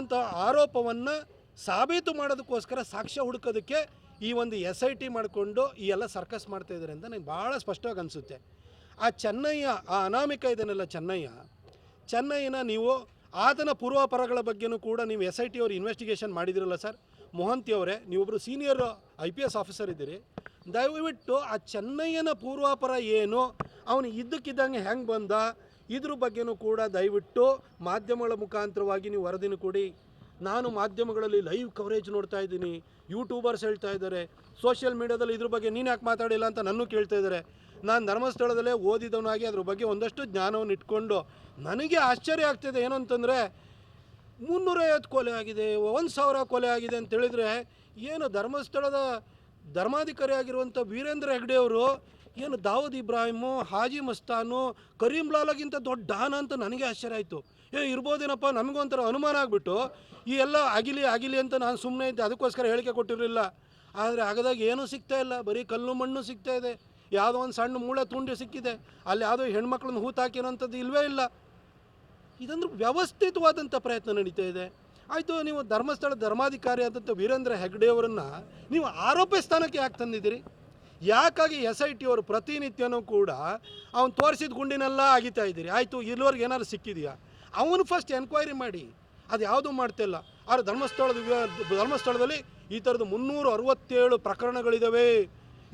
ಅಂತ ಆರೋಪವನ್ನು ಸಾಬೀತು ಮಾಡೋದಕ್ಕೋಸ್ಕರ ಸಾಕ್ಷ್ಯ ಹುಡುಕೋದಕ್ಕೆ ಈ ಒಂದು ಎಸ್ ಐ ಟಿ ಮಾಡಿಕೊಂಡು ಈ ಎಲ್ಲ ಸರ್ಕಸ್ ಮಾಡ್ತಾ ಇದ್ದಾರೆ ಅಂತ ನನಗೆ ಭಾಳ ಸ್ಪಷ್ಟವಾಗಿ ಅನಿಸುತ್ತೆ. ಆ ಚೆನ್ನಯ್ಯ, ಆ ಅನಾಮಿಕ ಇದನ್ನೆಲ್ಲ ಚೆನ್ನಯ್ಯ? ಚೆನ್ನಯ್ಯನ ನೀವು ಆತನ ಪೂರ್ವಾಪರಗಳ ಬಗ್ಗೆನೂ ಕೂಡ ನೀವು ಎಸ್ ಐ ಟಿ ಅವರು ಇನ್ವೆಸ್ಟಿಗೇಷನ್ ಮಾಡಿದಿರಲ್ಲ ಸರ್? ಮೊಹಂತಿ ಅವರೇ ನೀವೊಬ್ಬರು senior I P S officer ಇದ್ದೀರಿ. ದಯವಿಟ್ಟು ಆ ಚೆನ್ನಯ್ಯನ ಪೂರ್ವಾಪರ ಏನು? ಅವನು ಇದ್ದಕ್ಕಿದ್ದಂಗೆ ಹೆಂಗೆ ಬಂದ? ಇದ್ರ ಬಗ್ಗೆನೂ ಕೂಡ ದಯವಿಟ್ಟು ಮಾಧ್ಯಮಗಳ ಮುಖಾಂತರವಾಗಿ ನೀವು ವರದಿನ ಕೊಡಿ. ನಾನು ಮಾಧ್ಯಮಗಳಲ್ಲಿ ಲೈವ್ ಕವರೇಜ್ ನೋಡ್ತಾ ಇದ್ದೀನಿ. ಯೂಟ್ಯೂಬರ್ಸ್ ಹೇಳ್ತಾ ಇದ್ದಾರೆ. ಸೋಷಿಯಲ್ ಮೀಡಿಯಾದಲ್ಲಿ ಇದ್ರ ಬಗ್ಗೆ ನೀನು ಯಾಕೆ ಮಾತಾಡಿಲ್ಲ ಅಂತ ನನ್ನೂ ಕೇಳ್ತಾ ಇದ್ದಾರೆ. ನಾನು ಧರ್ಮಸ್ಥಳದಲ್ಲೇ ಓದಿದವನಾಗಿ ಅದ್ರ ಬಗ್ಗೆ ಒಂದಷ್ಟು ಜ್ಞಾನವನ್ನು ಇಟ್ಕೊಂಡು ನನಗೆ ಆಶ್ಚರ್ಯ ಆಗ್ತಿದೆ ಏನು ಅಂತಂದರೆ ಮುನ್ನೂರೈವತ್ತು ಕೊಲೆ ಆಗಿದೆ, ಒಂದು ಸಾವಿರ ಕೊಲೆ ಆಗಿದೆ ಅಂತ ಹೇಳಿದ್ರೆ ಏನು ಧರ್ಮಸ್ಥಳದ ಧರ್ಮಾಧಿಕಾರಿ ಆಗಿರುವಂಥ ವೀರೇಂದ್ರ ಹೆಗ್ಡೆ ಅವರು ಏನು ದಾವೂದ್ ಇಬ್ರಾಹಿಮು, ಹಾಜಿ ಮಸ್ತಾನು, ಕರೀಂ ಲಾಲಾಗಿಂತ ದೊಡ್ಡ ಹಾನ ಅಂತ ನನಗೆ ಆಶ್ಚರ್ಯ ಆಯಿತು. ಏ, ಇರ್ಬೋದೇನಪ್ಪ ನಮಗೊಂಥರ ಅನುಮಾನ ಆಗಿಬಿಟ್ಟು ಈ ಎಲ್ಲ ಆಗಿಲಿ ಆಗಿಲಿ ಅಂತ ನಾನು ಸುಮ್ಮನೆ ಇದ್ದೆ, ಅದಕ್ಕೋಸ್ಕರ ಹೇಳಿಕೆ ಕೊಟ್ಟಿರಲಿಲ್ಲ. ಆದರೆ ಆಗದಾಗ ಏನೂ ಸಿಗ್ತಾ ಇಲ್ಲ, ಬರೀ ಕಲ್ಲು ಮಣ್ಣು ಸಿಗ್ತಾ ಇದೆ. ಯಾವುದೋ ಒಂದು ಸಣ್ಣ ಮೂಳೆ ತುಂಡಿ ಸಿಕ್ಕಿದೆ. ಅಲ್ಲಿ ಯಾವುದೋ ಹೆಣ್ಮಕ್ಳನ್ನ ಹೂತಾಕಿರೋಂಥದ್ದು ಇಲ್ಲವೇ ಇಲ್ಲ. ಇದಂದ್ರೆ ವ್ಯವಸ್ಥಿತವಾದಂಥ ಪ್ರಯತ್ನ ನಡೀತಾ ಇದೆ. ಆಯಿತು, ನೀವು ಧರ್ಮಸ್ಥಳ ಧರ್ಮಾಧಿಕಾರಿ ಆದಂಥ ವೀರೇಂದ್ರ ಹೆಗ್ಡೆಯವರನ್ನು ನೀವು ಆರೋಪಿ ಸ್ಥಾನಕ್ಕೆ ಯಾಕೆ ತಂದಿದ್ದೀರಿ? ಯಾಕಾಗಿ ಎಸ್ ಐ ಟಿ ಅವರು ಪ್ರತಿನಿತ್ಯನೂ ಕೂಡ ಅವ್ನು ತೋರಿಸಿದ ಗುಂಡಿನೆಲ್ಲ ಆಗಿತಾ ಇದ್ದೀರಿ? ಆಯಿತು, ಇಲ್ಲಿವರೆಗೆ ಏನಾದ್ರು ಸಿಕ್ಕಿದೆಯಾ? ಅವನು ಫಸ್ಟ್ ಎನ್ಕ್ವೈರಿ ಮಾಡಿ. ಅದು ಯಾವುದೂ ಮಾಡ್ತಿಲ್ಲ ಆದರೆ ಧರ್ಮಸ್ಥಳದ ಧರ್ಮಸ್ಥಳದಲ್ಲಿ ಈ ಥರದ್ದು ಮುನ್ನೂರ ಅರವತ್ತೇಳು ಪ್ರಕರಣಗಳಿದ್ದಾವೆ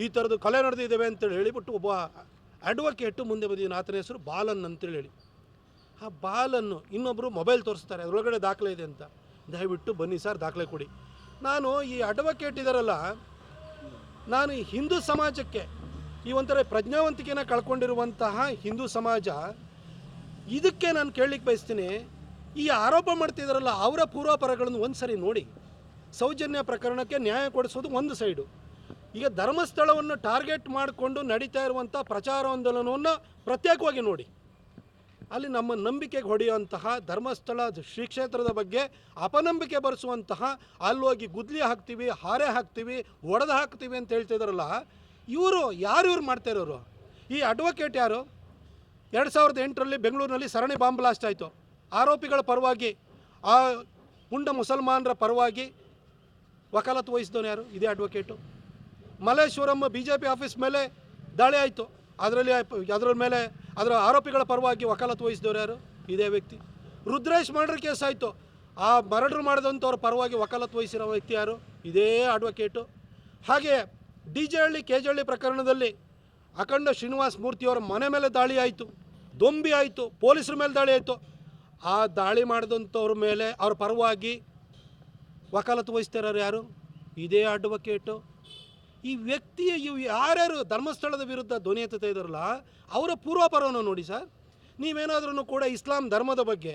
ಈ ಥರದ್ದು ಕಲೆ ನಡೆದಿದ್ದಾವೆ ಅಂತೇಳಿ ಹೇಳಿಬಿಟ್ಟು ಒಬ್ಬ ಅಡ್ವೊಕೇಟು ಮುಂದೆ ಬಂದಿದ್ದೀನಿ. ಆತನ ಹೆಸರು ಬಾಲನ್ ಅಂತೇಳಿ ಹೇಳಿ. ಆ ಬಾಲನ್ನು ಇನ್ನೊಬ್ಬರು ಮೊಬೈಲ್ ತೋರಿಸ್ತಾರೆ. ಅದರೊಳಗಡೆ ದಾಖಲೆ ಇದೆ ಅಂತ. ದಯವಿಟ್ಟು ಬನ್ನಿ ಸರ್, ದಾಖಲೆ ಕೊಡಿ. ನಾನು ಈ ಅಡ್ವೊಕೇಟ್ ಇದಾರಲ್ಲ ನಾನು ಹಿಂದೂ ಸಮಾಜಕ್ಕೆ ಈ ಒಂಥರ ಪ್ರಜ್ಞಾವಂತಿಕೆನ ಕಳ್ಕೊಂಡಿರುವಂತಹ ಹಿಂದೂ ಸಮಾಜ, ಇದಕ್ಕೆ ನಾನು ಕೇಳಲಿಕ್ಕೆ ಬಯಸ್ತೀನಿ, ಈ ಆರೋಪ ಮಾಡ್ತಿದ್ದಾರಲ್ಲ ಅವರ ಪೂರ್ವಾಪರಗಳನ್ನು ಒಂದು ಸರಿ ನೋಡಿ. ಸೌಜನ್ಯ ಪ್ರಕರಣಕ್ಕೆ ನ್ಯಾಯ ಕೊಡಿಸೋದು ಒಂದು ಸೈಡು. ಈಗ ಧರ್ಮಸ್ಥಳವನ್ನು ಟಾರ್ಗೆಟ್ ಮಾಡಿಕೊಂಡು ನಡೀತಾ ಇರುವಂಥ ಪ್ರಚಾರಾಂದೋಲನವನ್ನು ಪ್ರತ್ಯೇಕವಾಗಿ ನೋಡಿ. ಅಲ್ಲಿ ನಮ್ಮ ನಂಬಿಕೆಗೆ ಹೊಡೆಯುವಂತಹ ಧರ್ಮಸ್ಥಳ ಶ್ರೀ ಕ್ಷೇತ್ರದ ಬಗ್ಗೆ ಅಪನಂಬಿಕೆ ಬರೆಸುವಂತಹ ಹೋಗಿ ಗುದ್ಲಿ ಹಾಕ್ತೀವಿ, ಹಾರೆ ಹಾಕ್ತೀವಿ, ಒಡೆದು ಹಾಕ್ತೀವಿ ಅಂತ ಹೇಳ್ತಿದಾರಲ್ಲ ಇವರು ಯಾರು ಇವ್ರು ಮಾಡ್ತಾ ಇರೋರು? ಈ ಅಡ್ವೊಕೇಟ್ ಯಾರು? ಎರಡು ಸಾವಿರದ ಎಂಟರಲ್ಲಿ ಬೆಂಗಳೂರಿನಲ್ಲಿ ಸರಣಿ ಬಾಂಬ್ ಬ್ಲಾಸ್ಟ್ ಆಯಿತು. ಆರೋಪಿಗಳ ಪರವಾಗಿ, ಆ ಪುಂಡ ಮುಸಲ್ಮಾನರ ಪರವಾಗಿ ವಕಾಲತ್ತು ವಹಿಸಿದವನು ಯಾರು? ಇದೇ advocate Malleshwaram B J P office ಮೇಲೆ ದಾಳಿ ಆಯಿತು. ಅದರಲ್ಲಿ ಅದರ ಮೇಲೆ ಅದರ ಆರೋಪಿಗಳ ಪರವಾಗಿ ವಕಾಲತ್ತು ವಹಿಸಿದವರು ಯಾರು? ಇದೇ ವ್ಯಕ್ತಿ. ರುದ್ರೇಶ್ ಮರ್ಡರ್ ಕೇಸ್ ಆಯಿತು. ಆ ಮರ್ಡರ್ ಮಾಡಿದಂಥವ್ರ ಪರವಾಗಿ ವಕಾಲತ್ತು ವಹಿಸಿರೋ ವ್ಯಕ್ತಿ ಯಾರು? ಇದೇ ಅಡ್ವೊಕೇಟು ಹಾಗೆ D J Halli, K J Halli ಪ್ರಕರಣದಲ್ಲಿ ಅಖಂಡ ಶ್ರೀನಿವಾಸ ಮೂರ್ತಿಯವರ ಮನೆ ಮೇಲೆ ದಾಳಿ ಆಯಿತು. ದೊಂಬಿ ಆಯಿತು. ಪೊಲೀಸರ ಮೇಲೆ ದಾಳಿ ಆಯಿತು. ಆ ದಾಳಿ ಮಾಡಿದಂಥವ್ರ ಮೇಲೆ ಅವ್ರ ಪರವಾಗಿ ವಕಾಲತ್ತು ವಹಿಸ್ತಿರೋರು ಯಾರು? ಇದೇ ಅಡ್ವೊಕೇಟು ಈ ವ್ಯಕ್ತಿಯ ಇವು ಯಾರ್ಯಾರು ಧರ್ಮಸ್ಥಳದ ವಿರುದ್ಧ ಧ್ವನಿ ಎತ್ತುತ್ತಾ ಇದ್ದಾರಲ್ಲ, ಅವರ ಪೂರ್ವಾಪರವನ್ನು ನೋಡಿ ಸರ್. ನೀವೇನಾದ್ರೂ ಕೂಡ ಇಸ್ಲಾಂ ಧರ್ಮದ ಬಗ್ಗೆ,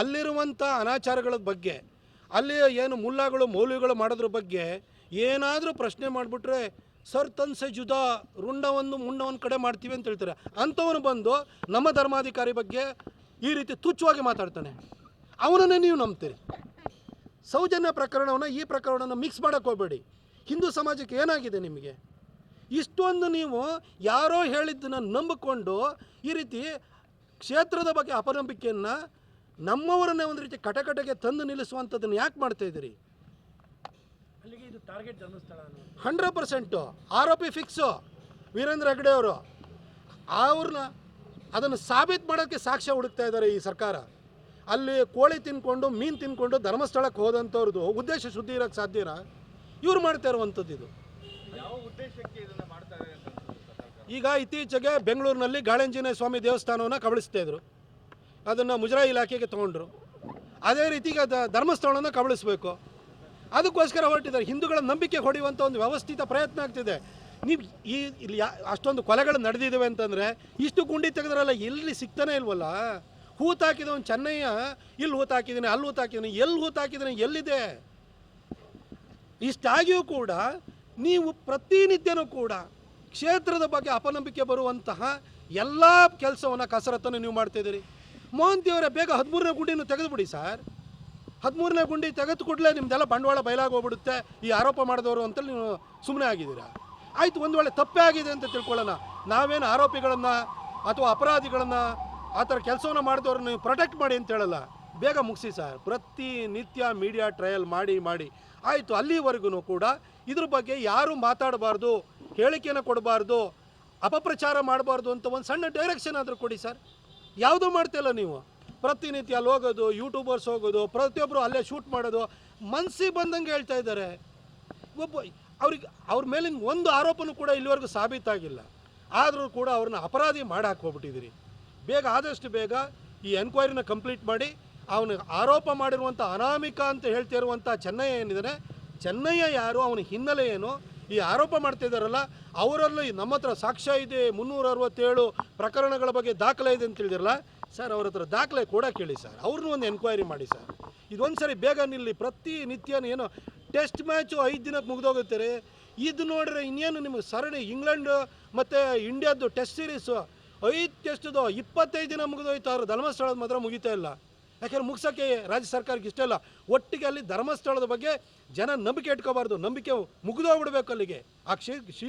ಅಲ್ಲಿರುವಂಥ ಅನಾಚಾರಗಳ ಬಗ್ಗೆ ಅಲ್ಲಿ ಏನು ಮುಲ್ಲಾಗಳು, ಮೌಲ್ಯಗಳು ಮಾಡೋದ್ರ ಬಗ್ಗೆ ಏನಾದರೂ ಪ್ರಶ್ನೆ ಮಾಡಿಬಿಟ್ರೆ, ಸರ್, ತನ್ಸೆ ಜುದಾ, ರುಂಡವನ್ನು ಮುಂಡ ಒಂದು ಕಡೆ ಮಾಡ್ತೀವಿ ಅಂತ ಹೇಳ್ತಾರೆ. ಅಂಥವನು ಬಂದು ನಮ್ಮ ಧರ್ಮಾಧಿಕಾರಿ ಬಗ್ಗೆ ಈ ರೀತಿ ತುಚ್ಛವಾಗಿ ಮಾತಾಡ್ತಾನೆ. ಅವನನ್ನೇ ನೀವು ನಂಬ್ತೀರಿ. ಸೌಜನ್ಯ ಪ್ರಕರಣವನ್ನು ಈ ಪ್ರಕರಣವನ್ನು ಮಿಕ್ಸ್ ಮಾಡೋಕ್ಕೆ ಹೋಗಬೇಡಿ. ಹಿಂದೂ ಸಮಾಜಕ್ಕೆ ಏನಾಗಿದೆ ನಿಮಗೆ? ಇಷ್ಟೊಂದು ನೀವು ಯಾರೋ ಹೇಳಿದ್ದನ್ನು ನಂಬಿಕೊಂಡು ಈ ರೀತಿ ಕ್ಷೇತ್ರದ ಬಗ್ಗೆ ಅಪನಂಬಿಕೆಯನ್ನು ನಮ್ಮವರನ್ನೇ ಒಂದು ರೀತಿ ಕಟಕಟೆಗೆ ತಂದು ನಿಲ್ಲಿಸುವಂಥದ್ದನ್ನು ಯಾಕೆ ಮಾಡ್ತಾ ಇದ್ದೀರಿ? ಅಲ್ಲಿಗೆ ಇದು ಟಾರ್ಗೆಟ್ ಧರ್ಮಸ್ಥಳ ಅನ್ನೋದು ಹಂಡ್ರೆಡ್ ಪರ್ಸೆಂಟು ಆರೋಪಿ ಫಿಕ್ಸು ವೀರೇಂದ್ರ ಹೆಗ್ಡೆ ಅವರು. ಅವ್ರನ್ನ ಅದನ್ನು ಸಾಬೀತು ಮಾಡೋಕ್ಕೆ ಸಾಕ್ಷ್ಯ ಹುಡುಕ್ತಾ ಇದ್ದಾರೆ ಈ ಸರ್ಕಾರ. ಅಲ್ಲಿ ಕೋಳಿ ತಿನ್ಕೊಂಡು ಮೀನು ತಿನ್ಕೊಂಡು ಧರ್ಮಸ್ಥಳಕ್ಕೆ ಹೋದಂಥವ್ರದ್ದು ಉದ್ದೇಶ ಶುದ್ಧಿ ಇರೋಕ್ಕೆ ಸಾಧ್ಯನಾ ಇವ್ರು ಮಾಡ್ತಾ ಇರುವಂಥದ್ದು ಇದು. ಯಾವ ಉದ್ದೇಶಕ್ಕೆ ಇದನ್ನ ಮಾಡ್ತಾರೆ ಅಂತ ಈಗ ಇತ್ತೀಚೆಗೆ ಬೆಂಗಳೂರಿನಲ್ಲಿ ಗಾಳಂಜನೇಯ ಸ್ವಾಮಿ ದೇವಸ್ಥಾನವನ್ನು ಕಬಳಿಸ್ತಾ ಇದ್ರು. ಅದನ್ನು ಮುಜರಾಯಿ ಇಲಾಖೆಗೆ ತಗೊಂಡ್ರು. ಅದೇ ರೀತಿ ಈಗ ಧರ್ಮಸ್ಥಳವನ್ನು ಕಬಳಿಸ್ಬೇಕು. ಅದಕ್ಕೋಸ್ಕರ ಹೊರಟಿದ್ದಾರೆ. ಹಿಂದೂಗಳ ನಂಬಿಕೆ ಹೊಡೆಯುವಂಥ ಒಂದು ವ್ಯವಸ್ಥಿತ ಪ್ರಯತ್ನ ಆಗ್ತಿದೆ. ನೀವು ಈ ಇಲ್ಲಿ ಯಾ ಅಷ್ಟೊಂದು ಕೊಲೆಗಳು ನಡೆದಿದ್ದಾವೆ ಅಂತಂದರೆ ಇಷ್ಟು ಗುಂಡಿ ತೆಗೆದ್ರಲ್ಲ ಎಲ್ಲಿ ಸಿಗ್ತಾನೆ ಇಲ್ವಲ್ಲ? ಹೂತಾಕಿದವನು ಚೆನ್ನಯ್ಯ ಇಲ್ಲಿ ಹೂತಾಕಿದ್ದೀನಿ ಅಲ್ಲಿ ಹೂತಾಕಿದ್ದೀನಿ ಎಲ್ಲಿ ಹೂತಾಕಿದ್ದೀನಿ ಎಲ್ಲಿದೆ? ಇಷ್ಟಾಗಿಯೂ ಕೂಡ ನೀವು ಪ್ರತಿನಿತ್ಯನೂ ಕೂಡ ಕ್ಷೇತ್ರದ ಬಗ್ಗೆ ಅಪನಂಬಿಕೆ ಬರುವಂತಹ ಎಲ್ಲ ಕೆಲಸವನ್ನು ಕಸರತ್ತನ್ನು ನೀವು ಮಾಡ್ತಿದ್ದೀರಿ ಮೋಹಂತಿಯವರೇ, ಬೇಗ ಹದಿಮೂರನೇ ಗುಂಡಿನೂ ತೆಗೆದುಬಿಡಿ ಸರ್. ಹದಿಮೂರನೇ ಗುಂಡಿ ತೆಗೆದು ಕೂಡಲೇ ನಿಮ್ದೆಲ್ಲ ಬಂಡವಾಳ ಬಯಲಾಗೋಗ್ಬಿಡುತ್ತೆ ಈ ಆರೋಪ ಮಾಡಿದವರು ಅಂತೇಳಿ ನೀವು ಸುಮ್ಮನೆ ಆಗಿದ್ದೀರಾ? ಆಯಿತು, ಒಂದು ವೇಳೆ ತಪ್ಪೇ ಆಗಿದೆ ಅಂತ ತಿಳ್ಕೊಳ್ಳೋಣ. ನಾವೇನು ಆರೋಪಿಗಳನ್ನು ಅಥವಾ ಅಪರಾಧಿಗಳನ್ನು ಆ ಥರ ಕೆಲಸವನ್ನು ಮಾಡಿದವ್ರನ್ನ ನೀವು ಪ್ರೊಟೆಕ್ಟ್ ಮಾಡಿ ಅಂತ ಹೇಳಲ್ಲ. ಬೇಗ ಮುಗಿಸಿ ಸರ್. ಪ್ರತಿನಿತ್ಯ ಮೀಡಿಯಾ ಟ್ರಯಲ್ ಮಾಡಿ ಮಾಡಿ. ಆಯಿತು, ಅಲ್ಲಿವರೆಗೂ ಕೂಡ ಇದ್ರ ಬಗ್ಗೆ ಯಾರೂ ಮಾತಾಡಬಾರ್ದು, ಹೇಳಿಕೆನ ಕೊಡಬಾರ್ದು, ಅಪಪ್ರಚಾರ ಮಾಡಬಾರ್ದು ಅಂತ ಒಂದು ಸಣ್ಣ ಡೈರೆಕ್ಷನ್ ಆದರೂ ಕೊಡಿ ಸರ್. ಯಾವುದೂ ಮಾಡ್ತಿಲ್ಲ ನೀವು. ಪ್ರತಿನಿತ್ಯ ಅಲ್ಲಿ ಹೋಗೋದು ಯೂಟ್ಯೂಬರ್ಸ್ ಹೋಗೋದು ಪ್ರತಿಯೊಬ್ಬರು ಅಲ್ಲೇ ಶೂಟ್ ಮಾಡೋದು ಮನಸ್ಸಿಗೆ ಬಂದಂಗೆ ಹೇಳ್ತಾ ಇದ್ದಾರೆ. ಒಬ್ಬ, ಅವ್ರಿಗೆ, ಅವ್ರ ಮೇಲಿನ ಒಂದು ಆರೋಪನೂ ಕೂಡ ಇಲ್ಲಿವರೆಗೂ ಸಾಬೀತಾಗಿಲ್ಲ. ಆದರೂ ಕೂಡ ಅವ್ರನ್ನ ಅಪರಾಧಿ ಮಾಡಿ ಹೋಗ್ಬಿಟ್ಟಿದ್ದೀರಿ. ಬೇಗ, ಆದಷ್ಟು ಬೇಗ ಈ ಎನ್ಕ್ವೈರಿನ ಕಂಪ್ಲೀಟ್ ಮಾಡಿ ಅವನು ಆರೋಪ ಮಾಡಿರುವಂಥ ಅನಾಮಿಕ ಅಂತ ಹೇಳ್ತಿರುವಂಥ ಚೆನ್ನಯ್ಯ ಏನಿದ್ದಾನೆ ಚೆನ್ನಯ್ಯ ಯಾರು? ಅವನ ಹಿನ್ನೆಲೆ ಏನು? ಈ ಆರೋಪ ಮಾಡ್ತಾ ಇದ್ದಾರಲ್ಲ, ಅವರಲ್ಲಿ ನಮ್ಮ ಹತ್ರ ಸಾಕ್ಷ್ಯ ಇದೆ, ಮುನ್ನೂರ ಅರವತ್ತೇಳು ಪ್ರಕರಣಗಳ ಬಗ್ಗೆ ದಾಖಲೆ ಇದೆ ಅಂತ ತಿಳಿದಿರಲ್ಲ? ಸರ್, ಅವ್ರ ಹತ್ರ ದಾಖಲೆ ಕೂಡ ಕೇಳಿ ಸರ್. ಅವ್ರನ್ನೂ ಒಂದು ಎನ್ಕ್ವೈರಿ ಮಾಡಿ ಸರ್. ಇದೊಂದು ಸರಿ ಬೇಗ ನಿಲ್ಲಿ ಪ್ರತಿನಿತ್ಯನೂ ಏನು ಟೆಸ್ಟ್ ಮ್ಯಾಚು ಐದು ದಿನಕ್ಕೆ ರೀ. ಇದು ನೋಡಿದ್ರೆ ಇನ್ನೇನು ನಿಮಗೆ ಸರಣಿ ಇಂಗ್ಲೆಂಡ್ ಮತ್ತು ಇಂಡಿಯಾದ್ದು ಟೆಸ್ಟ್ ಸೀರೀಸು ಐದು ಟೆಸ್ಟ್ದು ಇಪ್ಪತ್ತೈದು ದಿನ ಮುಗಿದೋಯ್ತು ಅವ್ರ ಧರ್ಮಸ್ಥಳದ ಮಾತ್ರ ಮುಗಿತಾ ಇಲ್ಲ. ಯಾಕೆಂದ್ರೆ ಮುಗ್ಸೋಕ್ಕೆ ರಾಜ್ಯ ಸರ್ಕಾರಕ್ಕೆ ಇಷ್ಟ ಇಲ್ಲ. ಒಟ್ಟಿಗೆ ಅಲ್ಲಿ ಧರ್ಮಸ್ಥಳದ ಬಗ್ಗೆ ಜನ ನಂಬಿಕೆ ಇಟ್ಕೋಬಾರ್ದು. ನಂಬಿಕೆ ಮುಗಿದೋಗ್ಬಿಡ್ಬೇಕು ಅಲ್ಲಿಗೆ. ಆ ಕ್ಷೇ ಶ್ರೀ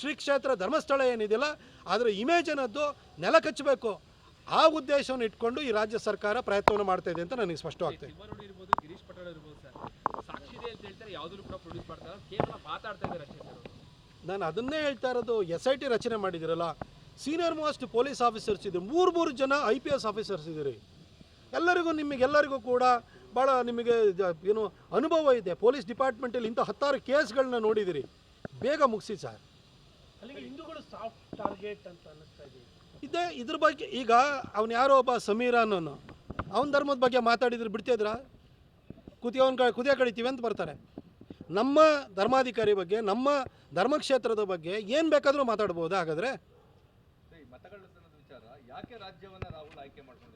ಶ್ರೀ ಕ್ಷೇತ್ರ ಧರ್ಮಸ್ಥಳ ಏನಿದೆಯಲ್ಲ ಅದರ ಇಮೇಜ್ ಅನ್ನೋದು ನೆಲ ಕಚ್ಚಬೇಕು. ಆ ಉದ್ದೇಶವನ್ನು ಇಟ್ಕೊಂಡು ಈ ರಾಜ್ಯ ಸರ್ಕಾರ ಪ್ರಯತ್ನವನ್ನು ಮಾಡ್ತಾ ಇದೆ ಅಂತ ನನಗೆ ಸ್ಪಷ್ಟವಾಗ್ತದೆ. ನಾನು ಅದನ್ನೇ ಹೇಳ್ತಾ ಇರೋದು ಎಸ್ ಐ ಟಿ ರಚನೆ ಮಾಡಿದಿರಲ್ಲ ಸೀನಿಯರ್ ಮೋಸ್ಟ್ ಪೊಲೀಸ್ ಆಫೀಸರ್ಸ್ ಇದೆ. ಮೂರು ಮೂರು ಜನ ಐ ಪಿ ಎಸ್ ಆಫೀಸರ್ಸ್ ಇದ್ದೀರಿ. ಎಲ್ಲರಿಗೂ ನಿಮಗೆಲ್ಲರಿಗೂ ಕೂಡ ಭಾಳ ನಿಮಗೆ ಏನು ಅನುಭವ ಇದೆ. ಪೊಲೀಸ್ ಡಿಪಾರ್ಟ್ಮೆಂಟಲ್ಲಿ ಇಂಥ ಹತ್ತಾರು ಕೇಸ್ಗಳನ್ನ ನೋಡಿದಿರಿ. ಬೇಗ ಮುಗಿಸಿ ಸರ್. ಅಲ್ಲಿಗೆ ಹಿಂದೂಗಳು ಸಾಫ್ಟ್ ಟಾರ್ಗೆಟ್ ಅಂತ ಅನ್ನಿಸ್ತಾ ಇದೆ. ಇದೇ ಇದ್ರ ಬಗ್ಗೆ ಈಗ ಅವನು ಯಾರೋ ಒಬ್ಬ ಸಮೀರ ಅನ್ನೋನು. ಅವನ ಧರ್ಮದ ಬಗ್ಗೆ ಮಾತಾಡಿದ್ರೆ ಬಿಡ್ತಿದ್ರ ಕುದಿಯವನ್ ಕ ಕುದಿಯ ಕಡಿತೀವಿ ಅಂತ ಬರ್ತಾರೆ. ನಮ್ಮ ಧರ್ಮಾಧಿಕಾರಿ ಬಗ್ಗೆ ನಮ್ಮ ಧರ್ಮಕ್ಷೇತ್ರದ ಬಗ್ಗೆ ಏನು ಬೇಕಾದರೂ ಮಾತಾಡ್ಬೋದು. ಹಾಗಾದರೆ ಯಾಕೆ ರಾಜ್ಯವನ್ನ ರಾಹುಲ್ ಆಯ್ಕೆ ದೇಶದ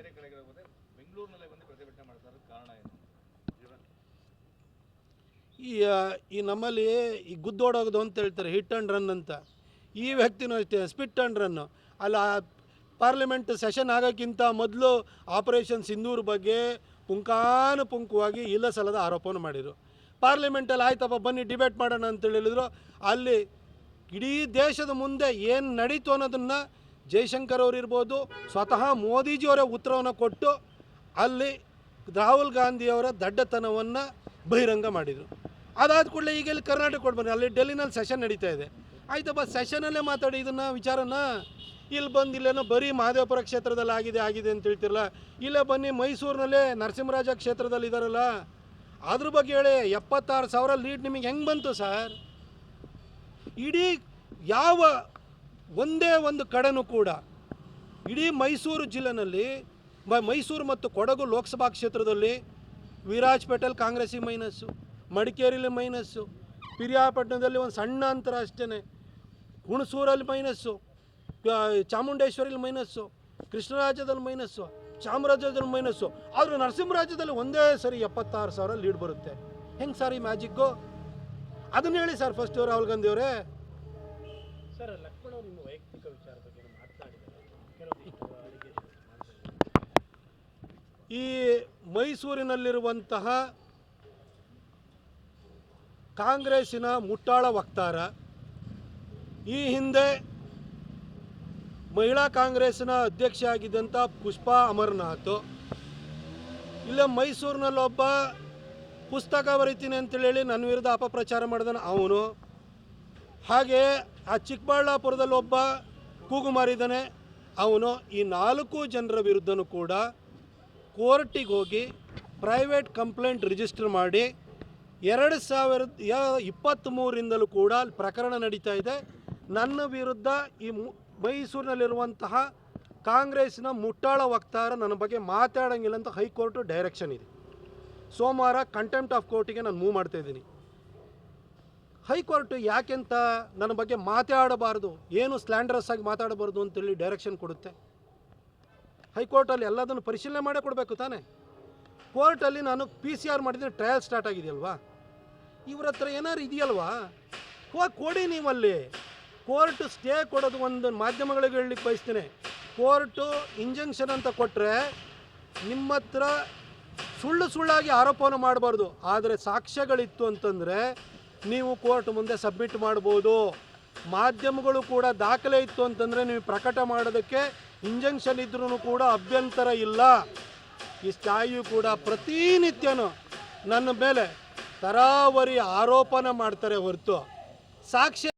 ಬೇರೆ ಕಡೆಗಳಿಗೆ ಹೋದರೆ ಬೆಂಗಳೂರಿನಲ್ಲೇ ಬಂದು ಪ್ರತಿಭಟನೆ ಮಾಡ್ತಾರೆ ಕಾರಣ ಏನು? ಈ ಈ ನಮ್ಮಲ್ಲಿ ಈ ಗುದ್ದೋಡೋಗೋದು ಅಂತ ಹೇಳ್ತಾರೆ ಹಿಟ್ ಆ್ಯಂಡ್ ರನ್ ಅಂತ. ಈ ವ್ಯಕ್ತಿನೂ ಅಷ್ಟೇ ಸ್ಪಿಟ್ ಆ್ಯಂಡ್ ರನ್ನು ಅಲ್ಲ ಪಾರ್ಲಿಮೆಂಟ್ ಸೆಷನ್ ಆಗೋಕ್ಕಿಂತ ಮೊದಲು ಆಪರೇಷನ್ ಸಿಂಧೂರ್ ಬಗ್ಗೆ ಪುಂಕಾನುಪುಂಕವಾಗಿ ಇಲ್ಲ ಸಲದ ಆರೋಪವನ್ನು ಮಾಡಿದರು. ಪಾರ್ಲಿಮೆಂಟಲ್ಲಿ ಆಯ್ತಪ್ಪ, ಬನ್ನಿ ಡಿಬೇಟ್ ಮಾಡೋಣ ಅಂತ ಹೇಳಿದ್ರು. ಅಲ್ಲಿ ಇಡೀ ದೇಶದ ಮುಂದೆ ಏನು ನಡೀತು ಅನ್ನೋದನ್ನು ಜೈಶಂಕರ್ ಅವರು ಇರ್ಬೋದು, ಸ್ವತಃ ಮೋದಿಜಿಯವರೇ ಉತ್ತರವನ್ನು ಕೊಟ್ಟು ಅಲ್ಲಿ ರಾಹುಲ್ ಗಾಂಧಿಯವರ ದಡ್ಡತನವನ್ನು ಬಹಿರಂಗ ಮಾಡಿದರು. ಅದಾದ ಕೂಡಲೇ ಈಗ ಇಲ್ಲಿ ಕರ್ನಾಟಕ ಕೊಟ್ಟು ಬನ್ನಿ ಅಲ್ಲಿ ಡೆಲ್ಲಿನಲ್ಲಿ ಸೆಷನ್ ನಡೀತಾ ಇದೆ. ಆಯ್ತಪ್ಪ ಸೆಷನಲ್ಲೇ ಮಾತಾಡಿ ಇದನ್ನು ವಿಚಾರನ. ಇಲ್ಲಿ ಬಂದು ಇಲ್ಲೇನೋ ಬರೀ ಮಹದೇವಪುರ ಕ್ಷೇತ್ರದಲ್ಲಿ ಆಗಿದೆ ಆಗಿದೆ ಅಂತ ಹೇಳ್ತಿರಲ್ಲ. ಇಲ್ಲೇ ಬನ್ನಿ ಮೈಸೂರಿನಲ್ಲೇ ನರಸಿಂಹರಾಜ ಕ್ಷೇತ್ರದಲ್ಲಿ ಇದ್ದಾರಲ್ಲ ಅದ್ರ ಬಗ್ಗೆ ಹೇಳಿ, ಎಪ್ಪತ್ತಾರು ಸಾವಿರ ಲೀಡ್ ನಿಮಗೆ ಹೆಂಗೆ ಬಂತು ಸರ್? ಇಡೀ ಯಾವ ಒಂದೇ ಒಂದು ಕಡೆನೂ ಕೂಡ ಇಡೀ ಮೈಸೂರು ಜಿಲ್ಲೆನಲ್ಲಿ ಮೈಸೂರು ಮತ್ತು ಕೊಡಗು ಲೋಕಸಭಾ ಕ್ಷೇತ್ರದಲ್ಲಿ ವಿರಾಜ್ಪೇಟೆಲ್ ಕಾಂಗ್ರೆಸ್ಸಿಗೆ ಮೈನಸ್ಸು, ಮಡಿಕೇರಿಲಿ ಮೈನಸ್ಸು, ಪಿರಿಯಾಪಟ್ಟಣದಲ್ಲಿ ಒಂದು ಸಣ್ಣ ಅಂತರ ಅಷ್ಟೇ ಹುಣಸೂರಲ್ಲಿ ಮೈನಸ್ಸು ಚಾಮುಂಡೇಶ್ವರಿಲಿ ಮೈನಸ್ಸು, ಕೃಷ್ಣರಾಜ್ಯದಲ್ಲಿ ಮೈನಸ್ಸು ಚಾಮರಾಜ್ಯದಲ್ಲಿ ಮೈನಸ್ಸು, ಆದರೆ ನರಸಿಂಹರಾಜ್ಯದಲ್ಲಿ ಒಂದೇ ಸರಿ ಎಪ್ಪತ್ತಾರು ಸಾವಿರ ಲೀಡ್ ಬರುತ್ತೆ. ಹೆಂಗೆ ಸರ್ ಈ ಮ್ಯಾಜಿಕ್ಕು? ಅದನ್ನ ಹೇಳಿ ಸರ್ ಫಸ್ಟ್ ರಾಹುಲ್ ಗಾಂಧಿ ಅವರೇ. ಸರ್ ಲಕ್ಷ್ಮಣ್ ಅವರು ನಿಮ್ಮ ವೈಯಕ್ತಿಕ ವಿಚಾರ ಬಗ್ಗೆ ಮಾತನಾಡಿದ್ದಾರೆ ಕೆಲವೊಂದಿಷ್ಟು allegations ಮಾಡ್ತಾ ಇದ್ದಾರೆ. ಈ ಮೈಸೂರಿನಲ್ಲಿರುವಂತಹ ಕಾಂಗ್ರೆಸ್ಸಿನ ಮುಟ್ಟಾಳ ವಕ್ತಾರ, ಈ ಹಿಂದೆ ಮಹಿಳಾ ಕಾಂಗ್ರೆಸ್ನ ಅಧ್ಯಕ್ಷ ಆಗಿದ್ದಂಥ ಪುಷ್ಪಾ ಅಮರನಾಥ್, ಇಲ್ಲ ಮೈಸೂರಿನಲ್ಲೊಬ್ಬ ಪುಸ್ತಕ ಬರೀತೀನಿ ಅಂತೇಳಿ ನನ್ನ ವಿರುದ್ಧ ಅಪಪ್ರಚಾರ ಮಾಡಿದನು ಅವನು. ಹಾಗೆ ಆ ಚಿಕ್ಕಬಳ್ಳಾಪುರದಲ್ಲಿ ಒಬ್ಬ ಕೂಗು ಮಾರಿದ್ದಾನೆ ಅವನು. ಈ ನಾಲ್ಕು ಜನರ ವಿರುದ್ಧನೂ ಕೂಡ ಕೋರ್ಟಿಗೆ ಹೋಗಿ ಪ್ರೈವೇಟ್ ಕಂಪ್ಲೇಂಟ್ ರಿಜಿಸ್ಟರ್ ಮಾಡಿ ಎರಡು ಸಾವಿರದ ಇಪ್ಪತ್ತ್ಮೂರರಿಂದಲೂ ಕೂಡ ಪ್ರಕರಣ ನಡೀತಾ ಇದೆ. ನನ್ನ ವಿರುದ್ಧ ಈ ಮೈಸೂರಿನಲ್ಲಿರುವಂತಹ ಕಾಂಗ್ರೆಸ್ನ ಮುಟ್ಟಾಳ ವಕ್ತಾರ ನನ್ನ ಬಗ್ಗೆ ಮಾತಾಡೋಂಗಿಲ್ಲ ಅಂತ ಹೈಕೋರ್ಟ್ ಡೈರೆಕ್ಷನ್ ಇದೆ. ಸೋಮವಾರ ಕಂಟೆಂಪ್ಟ್ ಆಫ್ ಕೋರ್ಟಿಗೆ ನಾನು ಮೂವ್ ಮಾಡ್ತಾ ಇದ್ದೀನಿ. ಹೈಕೋರ್ಟ್ ಯಾಕೆಂತ ನನ್ನ ಬಗ್ಗೆ ಮಾತಾಡಬಾರ್ದು, ಏನು ಸ್ಲ್ಯಾಂಡರಸ್ ಆಗಿ ಮಾತಾಡಬಾರ್ದು ಅಂತೇಳಿ ಡೈರೆಕ್ಷನ್ ಕೊಡುತ್ತೆ. ಹೈಕೋರ್ಟಲ್ಲಿ ಎಲ್ಲದನ್ನು ಪರಿಶೀಲನೆ ಮಾಡೇ ಕೊಡಬೇಕು ತಾನೇ? ಕೋರ್ಟಲ್ಲಿ ನಾನು ಪಿ ಸಿ ಆರ್ ಮಾಡಿದರೆ ಟ್ರಯಲ್ ಸ್ಟಾರ್ಟ್ ಆಗಿದೆಯಲ್ವಾ? ಇವ್ರ ಹತ್ರ ಏನಾದ್ರು ಇದೆಯಲ್ವಾ? ಹೋಗಿ ಕೊಡಿ ನೀವಲ್ಲಿ. ಕೋರ್ಟ್ ಸ್ಟೇ ಕೊಡೋದು ಒಂದು ಮಾಧ್ಯಮಗಳಿಗೆ ಹೇಳಲಿಕ್ಕೆ ಬಯಸ್ತೇನೆ. ಕೋರ್ಟು ಇಂಜೆಕ್ಷನ್ ಅಂತ ಕೊಟ್ಟರೆ ನಿಮ್ಮ ಹತ್ರ ಸುಳ್ಳು ಸುಳ್ಳಾಗಿ ಆರೋಪವನ್ನು ಮಾಡಬಾರ್ದು. ಆದರೆ ಸಾಕ್ಷ್ಯಗಳಿತ್ತು ಅಂತಂದರೆ ನೀವು ಕೋರ್ಟ್ ಮುಂದೆ ಸಬ್ಮಿಟ್ ಮಾಡ್ಬೋದು. ಮಾಧ್ಯಮಗಳು ಕೂಡ ದಾಖಲೆ ಇತ್ತು ಅಂತಂದರೆ ನೀವು ಪ್ರಕಟ ಮಾಡೋದಕ್ಕೆ ಇಂಜಂಕ್ಷನ್ ಇದ್ರೂ ಕೂಡ ಅಭ್ಯಂತರ ಇಲ್ಲ. ಈ ಇಷ್ಟಾಗಿಯೂ ಕೂಡ ಪ್ರತಿನಿತ್ಯನೂ ನನ್ನ ಮೇಲೆ ತರಾವರಿ ಆರೋಪನ ಮಾಡ್ತಾರೆ ಹೊರತು. ಸಾಕ್ಷ್ಯ